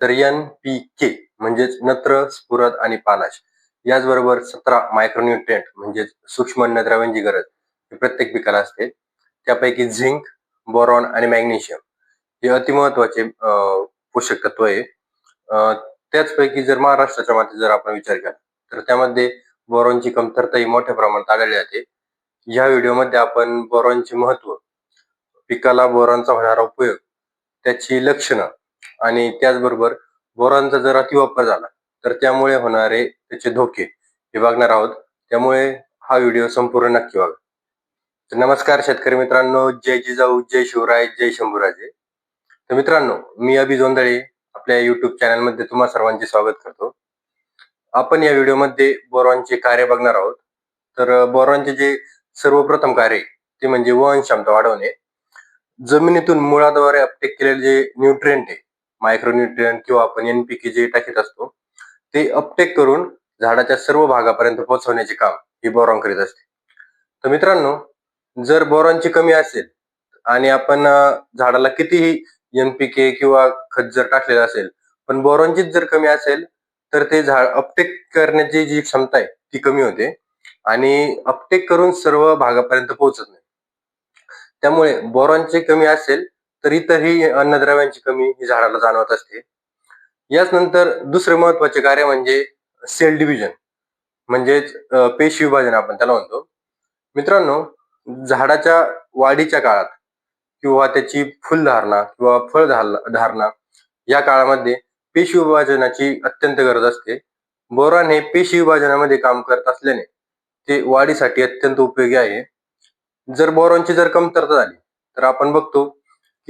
तर N P के म्हणजेच नत्र स्फुरद आणि पालाश याचबरोबर सतरा मायक्रोन्युट्रिएंट म्हणजेच सूक्ष्म अन्नद्रव्यांची गरज ही प्रत्येक पिकाला असते. त्यापैकी झिंक बोरॉन आणि मॅग्नेशियम हे अतिमहत्वाचे पोषक तत्व आहे. त्याचपैकी जर महाराष्ट्राच्या मातीत जर आपण विचार केला तर त्यामध्ये बोरॉनची कमतरता ही मोठ्या प्रमाणात आढळली जाते. या व्हिडिओमध्ये आपण बोरॉनचे महत्त्व पिकाला बोरॉनचा होणारा उपयोग त्याची लक्षणं आणि त्याचबरोबर बोरांचा जर अतिवापर झाला तर त्यामुळे होणारे त्याचे धोके हे बघणार आहोत. त्यामुळे हा व्हिडिओ संपूर्ण नक्की बघा. तर नमस्कार शेतकरी मित्रांनो जय जिजाऊ जय शिवराय जय शंभूराजे. तर मित्रांनो मी अभि जोंदळे आपल्या युट्यूब चॅनलमध्ये तुम्हा सर्वांचे स्वागत करतो. आपण या व्हिडिओमध्ये बोरॉनचे कार्य बघणार आहोत. तर बोरॉनचे जे सर्वप्रथम कार्य ते म्हणजे वहन क्षमता वाढवणे. जमिनीतून मुळाद्वारे अपटेक केलेले जे न्यूट्रिएंट आहे मायक्रोन्यूट्रिएंट किंवा आपण एनपीके जे टाकीत असतो ते अपटेक करून झाडाच्या सर्व भागापर्यंत पोहोचवण्याचे काम ही बोरॉन करीत असते. तर मित्रांनो जर बोरॉनची कमी असेल आणि आपण झाडाला कितीही एनपीके किंवा खत जर टाकलेलं असेल पण बोरॉनचीच जर कमी असेल तर ते झाड अपटेक करण्याची जी क्षमता आहे ती कमी होते आणि अपटेक करून सर्व भागापर्यंत पोहोचत नाही. त्यामुळे बोरॉनचे कमी असेल तर इतरही अन्नद्रव्यांची कमी ही झाडाला जाणवत असते. याच नंतर दुसरे महत्त्वाचे कार्य म्हणजे सेल डिव्हिजन म्हणजेच पेशी विभाजन आपण त्याला म्हणतो. मित्रांनो झाडाच्या वाढीच्या काळात किंवा त्याची फुलधारणा किंवा फळ धारणा या काळामध्ये पेशी विभाजनाची अत्यंत गरज असते. बोरान हे पेशी विभाजनामध्ये काम करत असल्याने ते वाढीसाठी अत्यंत उपयोगी आहे. जर बोरॉनची जर कमतरता झाली तर आपण बघतो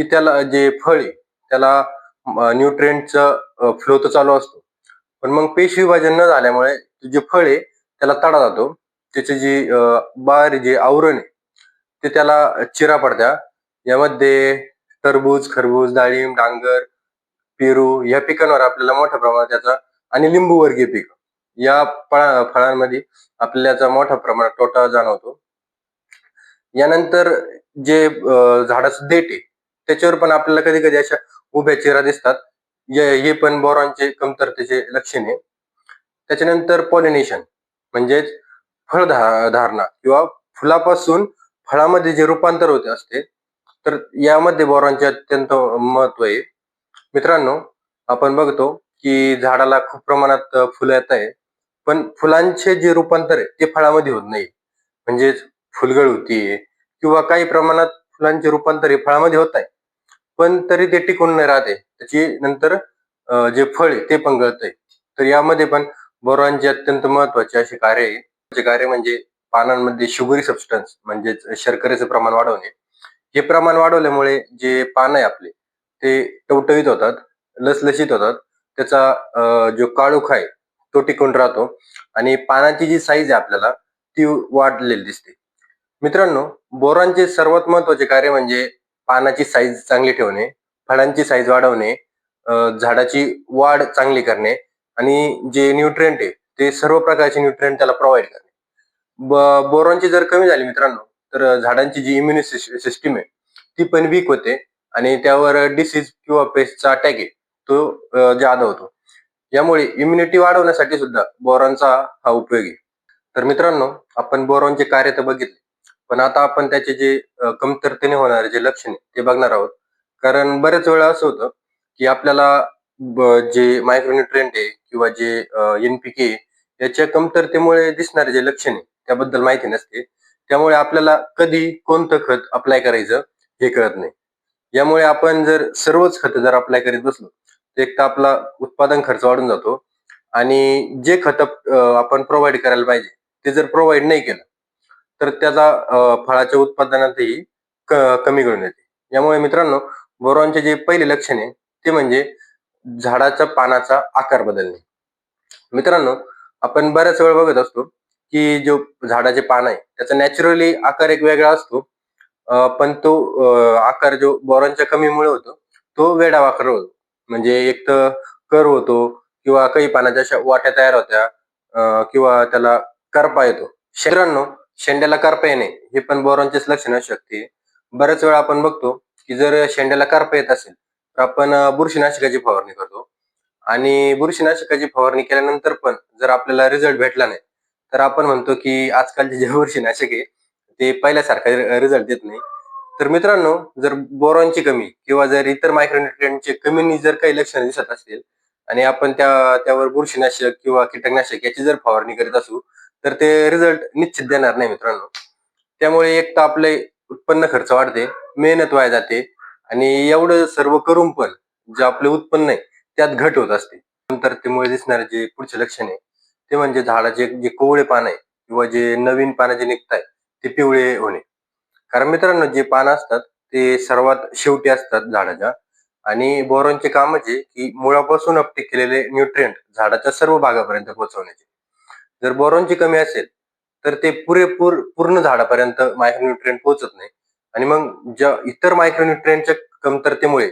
की त्याला जे फळ आहे त्याला न्यूट्रिएंटचा फ्लो तर चालू असतो. पण मग पेशी विभाजन न झाल्यामुळे जे फळ आहे त्याला तडा जातो. त्याचे जी बाहेर जे आवरण आहे ते त्याला चिरा पडत्या. यामध्ये टरबूज खरबूज डाळिंब डांगर पेरू या पिकांवर आपल्याला मोठ्या प्रमाणात त्याचा आणि लिंबूवर्गीय पीक. या फळा फळांमध्ये आपल्याला याचा मोठ्या प्रमाणात तोटा जाणवतो. यानंतर जे झाडाचं देठ आहे त्याच्यावर पण आपल्याला कधी कधी अशा उभ्या चेहरा दिसतात. हे पण बोरॉनचे कमतरतेचे लक्षण आहे. त्याच्यानंतर पॉलिनेशन म्हणजेच फळ धारणा किंवा फुलापासून फळामध्ये जे रूपांतर होते असते तर यामध्ये बोरॉनचे अत्यंत महत्त्व आहे. मित्रांनो आपण बघतो की झाडाला खूप प्रमाणात फुलं येत आहे पण फुलांचे जे रूपांतर आहे ते फळामध्ये होत नाही. म्हणजेच फुलगळ होतीये किंवा काही प्रमाणात फुलांचे रूपांतर हे फळामध्ये होत आहे. पण तरी ते टिकून नाही राहते. त्याची नंतर जे फळ आहे ते पण गळतंय. तर यामध्ये पण बोरॉनचे अत्यंत महत्त्वाचे असे कार्य आहे. कार्य म्हणजे पानांमध्ये शुगरी सबस्टन्स म्हणजेच शर्करेचं प्रमाण वाढवणे. हे प्रमाण वाढवल्यामुळे जे पान आहे आपले ते टवटवीत होतात लसलशीत होतात. त्याचा जो काळोख आहे तो टिकून राहतो. आणि पानाची जी साईज आहे आपल्याला ती वाढलेली दिसते. मित्रांनो बोरांचे सर्वात महत्त्वाचे कार्य म्हणजे पानाची साईज चांगली ठेवणे फळांची साईज वाढवणे झाडाची वाढ चांगली करणे आणि जे न्यूट्रिएंट आहे ते सर्व प्रकारचे न्यूट्रिएंट त्याला प्रोव्हाइड करणे. ब- बोरॉनची जर कमी झाली मित्रांनो तर झाडांची जी इम्युनि सिस्टीम आहे ती पण वीक होते आणि त्यावर डिसीज किंवा पेस्टचा अटॅक आहे तो ज्यादा जादा होतो. यामुळे इम्युनिटी वाढवण्यासाठी सुद्धा बोरॉनचा हा उपयोग आहे. तर मित्रांनो आपण बोरॉनचे कार्य तर बघितले. पण आता आपण त्याचे जे कमतरतेने होणारे जे लक्षण ते बघणार आहोत. कारण बऱ्याच वेळा असं होतं की आपल्याला जे मायक्रोन्युट्रियंट आहे किंवा जे एनपीके याच्या कमतरतेमुळे दिसणारे जे लक्षणे त्याबद्दल माहिती नसते. त्यामुळे आपल्याला कधी कोणतं खत अप्लाय करायचं हे कळत नाही. यामुळे आपण जर सर्वच खत जर अप्लाय करीत बसलो तर एक तर आपला उत्पादन खर्च वाढून जातो आणि जे खत आपण प्रोव्हाइड करायला पाहिजे ते जर प्रोव्हाइड नाही केलं तर त्याचा फळाच्या उत्पादनातही कमी करून येते यामुळे मित्रांनो बोरॉनचे जे पहिले लक्षण आहे ते म्हणजे झाडाच्या पानाचा आकार बदलणे. मित्रांनो आपण बऱ्याच वेळ बघत असतो की जो झाडाचे पान आहे त्याचा नॅचरली आकार एक वेगळा असतो पण तो आकार जो बोरॉनच्या कमीमुळे होतो तो वेडा वाकर होतो. म्हणजे एक तर कर होतो किंवा काही पानाच्या अशा वाट्या तयार होत्या किंवा त्याला करपा येतो. मित्रांनो शेंड्याला करपा येणे हे पण बोरॉनचेच लक्षण असू शकते. बऱ्याच वेळा आपण बघतो की जर शेंड्याला करपा येत असेल तर आपण बुरशीनाशकाची फवारणी करतो. आणि बुरशीनाशकाची फवारणी केल्यानंतर पण जर आपल्याला रिझल्ट भेटला नाही तर आपण म्हणतो की आजकालचे जे बुरशीनाशक आहे ते पहिल्यासारखा रिझल्ट देत नाही. तर मित्रांनो जर बोरॉनची कमी किंवा जर इतर मायक्रोन्युट्रियनचे कमी जर काही लक्षणं दिसत असतील आणि आपण त्या त्यावर बुरशीनाशक किंवा कीटकनाशक याची जर फवारणी करीत असू तर ते रिझल्ट निश्चित देणार नाही मित्रांनो. त्यामुळे एक तर आपले उत्पन्न खर्च वाढते मेहनत वाया जाते आणि एवढं सर्व करून पण जे आपले उत्पन्न आहे त्यात घट होत असते. नंतर त्यामुळे दिसणारे जे पुढचे लक्षण आहे ते म्हणजे झाडाचे जे कोवळे पान आहे किंवा जे नवीन पानं जे निघत आहे ते पिवळे होणे. कारण मित्रांनो जे पानं असतात ते सर्वात शेवटी असतात झाडाच्या. आणि बोरॉनचे काम म्हणजे की मुळापासून अपटेक केलेले न्यूट्रिएंट झाडाच्या सर्व भागापर्यंत पोहोचवण्याचे. जर बोरॉनची कमी असेल तर ते पुरेपूर पूर्ण झाडापर्यंत मायक्रोन्युट्रिएंट पोहोचत नाही. आणि मग ज्या इतर मायक्रोन्युट्रिएंटच्या कमतरतेमुळे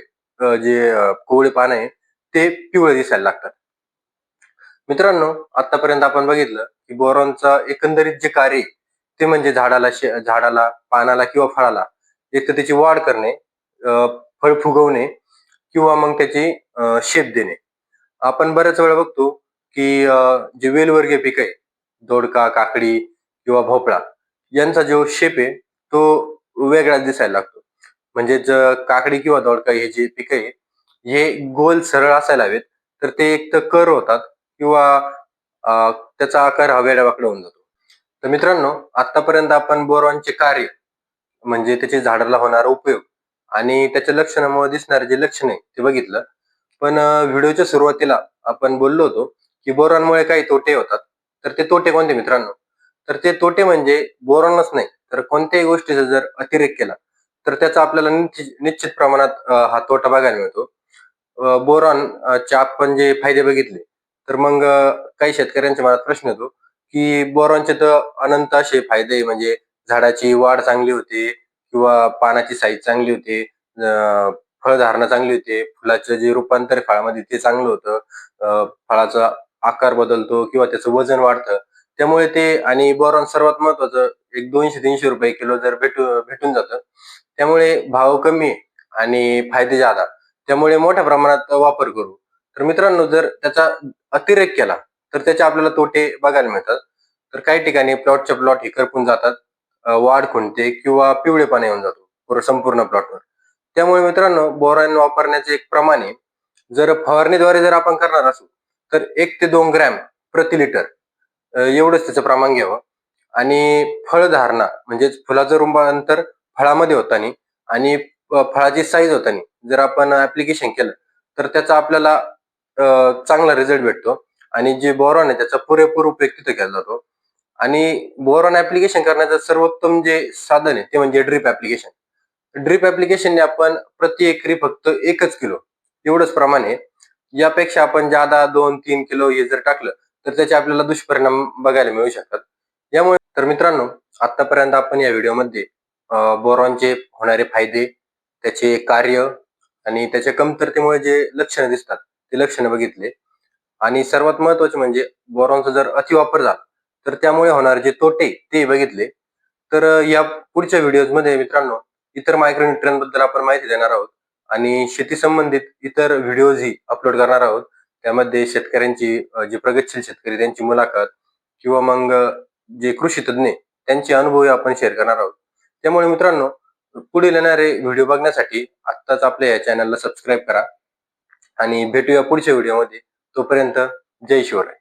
जे कोवळे पान आहे ते पिवळे दिसायला लागतात. मित्रांनो आतापर्यंत आपण बघितलं की बोरॉनचा एकंदरीत जे कार्य ते म्हणजे झाडाला झाडाला पानाला किंवा फळाला एक तर त्याची वाढ करणे फळ फुगवणे किंवा मग त्याची शेप देणे. आपण बऱ्याच वेळा बघतो की जे वेलवर्गीय पीक आहे दोडका काकडी किंवा भोपळा यांचा जो शेप आहे तो वेगळाच दिसायला लागतो. म्हणजेच काकडी किंवा दोडका हे जे पीक आहे हे गोल सरळ असायला हवेत तर ते एक तर कर होतात किंवा त्याचा आकार हा वेड्यावाकडे होऊन जातो. तर मित्रांनो आतापर्यंत आपण बोरॉनचे कार्य म्हणजे त्याचे झाडाला होणारा उपयोग आणि त्याच्या लक्षणामुळे दिसणारे जे लक्षण आहे ते बघितलं. पण व्हिडिओच्या सुरुवातीला आपण बोललो होतो की बोरॉनमुळे काही तोटे होतात. तर ते तोटे कोणते मित्रांनो? तर ते तोटे म्हणजे बोरॉनच नाही तर कोणत्याही गोष्टीचा जर अतिरेक केला तर त्याचा आपल्याला निश्चित प्रमाणात हा तोटा बघायला मिळतो. बोरॉन चे आपण जे फायदे बघितले तर मग काही शेतकऱ्यांच्या मनात प्रश्न येतो की बोरॉनचे तर अनंत असे फायदे म्हणजे झाडाची वाढ चांगली होते किंवा पानाची साईज चांगली होते फळधारणा चांगली होते फुलाचं जे रूपांतर फळामध्ये ते चांगलं होतं फळाचा आकार बदलतो किंवा त्याचं वजन वाढतं. त्यामुळे ते आणि बोरॉन सर्वात महत्वाचं एक दोनशे तीनशे रुपये किलो जर भेटू भेटून जातं त्यामुळे भाव कमी आणि फायदे जादा त्यामुळे मोठ्या प्रमाणात वापर करू. तर मित्रांनो जर त्याचा अतिरेक केला तर त्याचे आपल्याला तोटे बघायला मिळतात. तर काही ठिकाणी प्लॉटच्या प्लॉट हे करपून जातात वाढ खुंटते किंवा पिवळेपणा येऊन जातो संपूर्ण प्लॉटवर. त्यामुळे मित्रांनो बोरॉन वापरण्याचे एक प्रमाण आहे. जर फवारणीद्वारे जर आपण करणार असू तर एक ते दोन ग्रॅम प्रति लिटर एवढंच त्याचं प्रमाण घ्यावं. आणि फळधारणा म्हणजेच फुलाचं रूपांतर फळामध्ये होतानी आणि फळाची साईज होतानी जर आपण ऍप्लिकेशन केलं तर त्याचा आपल्याला चांगला रिझल्ट भेटतो. आणि जे बोरॉन आहे त्याचा पुरेपूर उपयोग तिथे केला जातो. आणि बोरॉन ऍप्लिकेशन करण्याचं सर्वोत्तम जे साधन आहे ते म्हणजे ड्रीप ऍप्लिकेशन ड्रीप ऍप्लिकेशनने आपण प्रति एकरी फक्त एकच किलो एवढंच प्रमाण आहे. यापेक्षा आपण जादा दोन तीन किलो हे जर टाकलं तर त्याचे आपल्याला दुष्परिणाम बघायला मिळू शकतात. यामुळे तर मित्रांनो आतापर्यंत आपण या व्हिडिओमध्ये बोरॉनचे होणारे फायदे त्याचे कार्य आणि त्याच्या कमतरतेमुळे जे लक्षणं दिसतात ते लक्षणं बघितले. आणि सर्वात महत्त्वाचे म्हणजे बोरॉनचा जर अतिवापर झाला तर त्यामुळे होणारे जे तोटे ते बघितले. तर या पुढच्या व्हिडिओमध्ये मित्रांनो इतर मायक्रोन्युट्रियनबद्दल आपण माहिती देणार आहोत. आणि शेती संबंधित इतर व्हिडिओजही अपलोड करणार आहोत. त्यामध्ये शेतकऱ्यांची जे प्रगतशील शेतकरी त्यांची मुलाखत किंवा मग जे कृषी तज्ञ त्यांचे अनुभवही आपण शेअर करणार आहोत. त्यामुळे मित्रांनो पुढील येणारे व्हिडिओ बघण्यासाठी आत्ताच आपल्या या चॅनलला सबस्क्राईब करा. आणि भेटूया पुढच्या व्हिडिओमध्ये तोपर्यंत जय शिवराय.